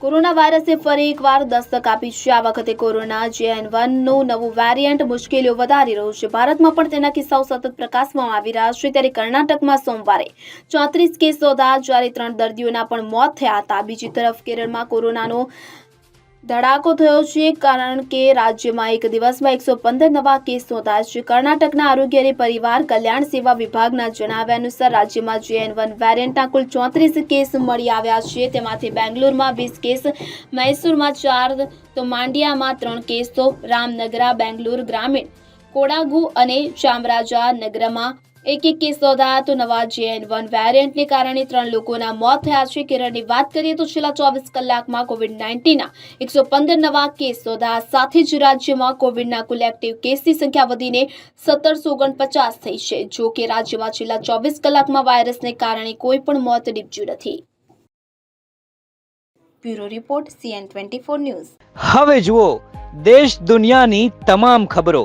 Corona વાયરસે ફરી એકવાર દસ્તક આપી છે. આ વખતે કોરોના જેએન વનનું નવું વેરિયન્ટ મુશ્કેલીઓ વધારી રહ્યું છે. ભારતમાં પણ તેના કિસ્સાઓ સતત પ્રકાશમાં આવી રહ્યા છે. ત્યારે કર્ણાટકમાં સોમવારે ચોત્રીસ કેસ નોંધા જ્યારે ત્રણ દર્દીઓના પણ મોત થયા હતા. બીજી તરફ કેરળમાં કોરોનાનો ધડાકો થયો છે કારણ કે રાજ્યમાં એક દિવસમાં એકસો પંદર નવા કેસ નોંધાયા છે. કર્ણાટકના આરોગ્ય અને પરિવાર કલ્યાણ સેવા વિભાગના જણાવ્યા અનુસાર રાજ્યમાં જેએન વન વેરિયન્ટના કુલ ચોત્રીસ કેસ મળી આવ્યા છે. તેમાંથી બેંગ્લોરમાં વીસ કેસ, મૈસૂરમાં ચાર, તો માંડિયામાં ત્રણ કેસ, તો રામનગરા, બેંગ્લોર ગ્રામીણ કોડાગુ અને ચામરાજાનગરમાં એક એક કેસ નોંધાયા તો નવા જેએન વન વેરિયન્ટને કારણે ત્રણ લોકોના મોત થયા છે. કેરળની વાત કરીએ તો છેલ્લા ચોવીસ કલાકમાં કોવિડ નાઇન્ટીનના એકસો પંદર નવા કેસ નોંધાયા. સાથે જ રાજ્યમાં કોવિડના કુલ એક્ટિવ કેસની સંખ્યા વધીને સત્તરસો થઈ છે. જો કે રાજ્યમાં છેલ્લા ચોવીસ કલાકમાં વાયરસને કારણે કોઈ પણ મોત નીપજ્યું નથી. Bureau report CN twenty news. હવે જુઓ, દેશ દુનિયાની તમામ ખબરો.